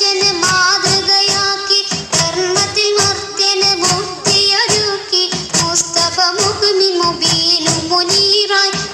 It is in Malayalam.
മനുഷ്യന് മാതൃകയാക്കി കർമ്മത്തിൽ മർത്യന് മുക്തിയൊരുക്കി മുസ്തഫ മുഖ്മി മുബീനും മുനീറായി